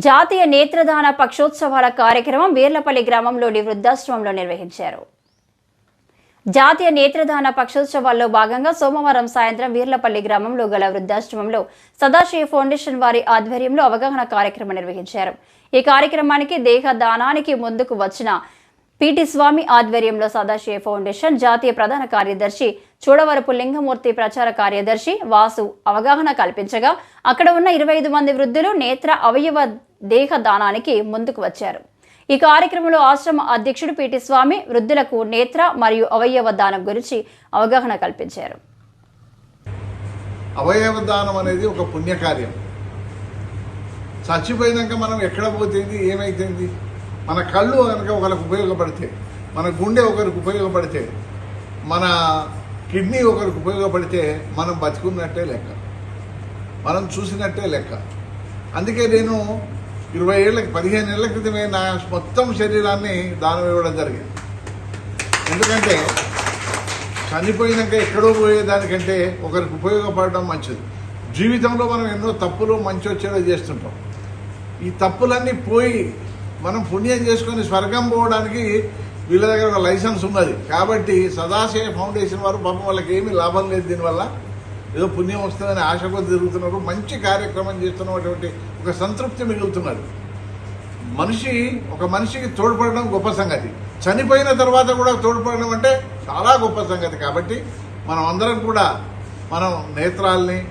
జాతీయ నేత్రదాన పక్షోత్సవాల కార్యక్రమం వీర్లపల్లి గ్రామంలోని వృద్ధాశ్రమంలో నిర్వహించారు. జాతీయ నేత్రదాన పక్షోత్సవాల్లో భాగంగా సోమవారం సాయంత్రం వీర్లపల్లి గ్రామంలో గల వృద్ధాశ్రమంలో సదాశివ ఫౌండేషన్ వారి ఆధ్వర్యంలో అవగాహన కార్యక్రమం నిర్వహించారు. ఈ కార్యక్రమానికి దేహ దానానికి ముందుకు వచ్చిన పిటి స్వామి ఆధ్వర్యంలో సదాశివ ఫౌండేషన్ జాతీయ ప్రధాన కార్యదర్శి చూడవరపు లింగమూర్తి ప్రచార కార్యదర్శి వాసు అవగాహన కల్పించగా అక్కడ ఉన్న ఇరవై ఐదు మంది వృద్ధులు నేత్ర అవయవ దేహ దానానికి ముందుకు వచ్చారు. ఈ కార్యక్రమంలో ఆశ్రమ అధ్యక్షుడు పిటి స్వామి వృద్ధులకు నేత్ర మరియు అవయవ దానం గురించి అవగాహన కల్పించారు. అవయవ దానం అనేది ఒక పుణ్యకార్యం. చచ్చిపోయినాక మనం ఎక్కడ పోతుంది ఏమైతుంది మన కళ్ళు కనుక ఒకరికి ఉపయోగపడితే మన గుండె ఒకరికి ఉపయోగపడితే మన కిడ్నీ ఒకరికి ఉపయోగపడితే మనం బతుకున్నట్టే లెక్క. మనం చూసినట్టే లెక్క. అందుకే నేను ఇరవై ఏళ్ళకి పదిహేను ఏళ్ళ క్రితమే నా మొత్తం శరీరాన్ని దానం ఇవ్వడం జరిగింది. ఎందుకంటే చనిపోయినాక ఎక్కడో పోయేదానికంటే ఒకరికి ఉపయోగపడడం మంచిది. జీవితంలో మనం ఎన్నో తప్పులు మంచి వచ్చేలా చేస్తుంటాం. ఈ తప్పులన్నీ పోయి మనం పుణ్యం చేసుకొని స్వర్గం పోవడానికి వీళ్ళ దగ్గర ఒక లైసెన్స్ ఉన్నది. కాబట్టి సదాశయ ఫౌండేషన్ వారు పాపం వాళ్ళకి ఏమీ లాభం లేదు దీనివల్ల. ఏదో పుణ్యం వస్తుందని ఆశ తిరుగుతున్నారు. మంచి కార్యక్రమం చేస్తున్నటువంటి ఒక సంతృప్తి మిగులుతున్నది మనిషి ఒక మనిషికి తోడ్పడడం గొప్ప సంగతి. చనిపోయిన తర్వాత కూడా తోడ్పడడం అంటే చాలా గొప్ప సంగతి. కాబట్టి మనం అందరం కూడా మనం నేత్రాల్ని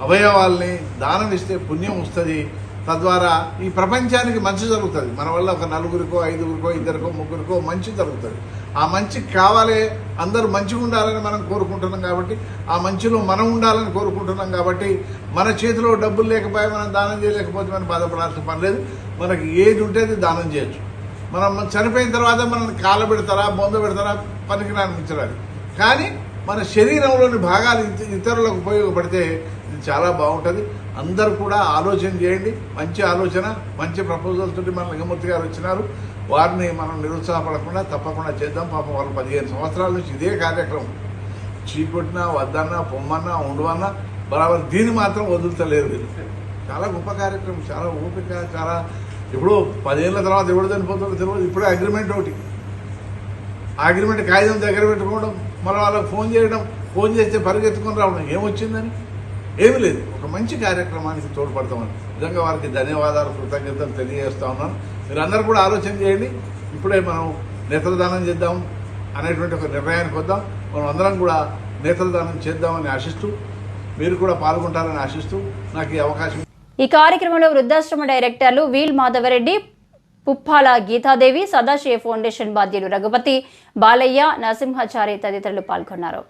అవయవాల్ని దానం ఇస్తే పుణ్యం వస్తుంది. తద్వారా ఈ ప్రపంచానికి మంచి జరుగుతుంది. మన వల్ల ఒక నలుగురికో ఐదుగురికో ఇద్దరికో ముగ్గురికో మంచి జరుగుతుంది. ఆ మంచి కావాలి అందరూ మంచిగా ఉండాలని మనం కోరుకుంటున్నాం కాబట్టి ఆ మంచిలో మనం ఉండాలని కోరుకుంటున్నాం కాబట్టి మన చేతిలో డబ్బులు లేకపోయి మనం దానం చేయలేకపోతే మనం బాధపడాల్సిన పని లేదు. మనకి ఏది ఉంటే అది దానం చేయొచ్చు. మనం చనిపోయిన తర్వాత మనం కాళ్ళ పెడతారా బొంద పెడతారా పనికి అనిపించరాదు కానీ మన శరీరంలోని భాగాలు ఇతరులకు ఉపయోగపడితే ఇది చాలా బాగుంటుంది. అందరూ కూడా ఆలోచన చేయండి. మంచి ఆలోచన మంచి ప్రపోజల్ తోటి మన లింగమూర్తి గారు వచ్చినారు. వారిని మనం నిరుత్సాహపడకుండా తప్పకుండా చేద్దాం. పాపం వాళ్ళు పదిహేను సంవత్సరాల నుంచి ఇదే కార్యక్రమం. చీకొట్టినా వద్దన్నా పొమ్మన్నా ఉండవన్నా బరాబర్ దీన్ని మాత్రం వదులుతలేరు వీళ్ళు. చాలా గొప్ప కార్యక్రమం చాలా ఓపిక చాలా ఇప్పుడు పదిహేనుల తర్వాత ఎవడు చనిపోతుందో తెలియదు ఇప్పుడే అగ్రిమెంట్ ఒకటి. అగ్రిమెంట్ కాగితం దగ్గర పెట్టుకోవడం మళ్ళీ వాళ్ళకి ఫోన్ చేయడం ఫోన్ చేస్తే పరిగెత్తుకొని రావడం ఏమొచ్చిందని? ఏమీ లేదు. ఒక మంచి కార్యక్రమానికి తోడ్పడతామని. నిజంగా వారికి ధన్యవాదాలు కృతజ్ఞతలు తెలియజేస్తా ఉన్నాను. మీరు కూడా ఆలోచన చేయండి. ఇప్పుడే మనం నేత్రదానం చేద్దాం అనేటువంటి ఒక నిర్ణయానికి వద్దాం. మనం అందరం కూడా నేత్రదానం చేద్దామని ఆశిస్తూ మీరు కూడా పాల్గొంటారని ఆశిస్తూ నాకు ఈ అవకాశం ఈ కార్యక్రమంలో వృద్ధాశ్రమ డైరెక్టర్లు వీల్ మాధవరెడ్డి పుప్పాల గీతాదేవి సదాశివ ఫౌండేషన్ బాధ్యులు రఘుపతి బాలయ్య నరసింహాచారి తదితరులు పాల్గొన్నారు.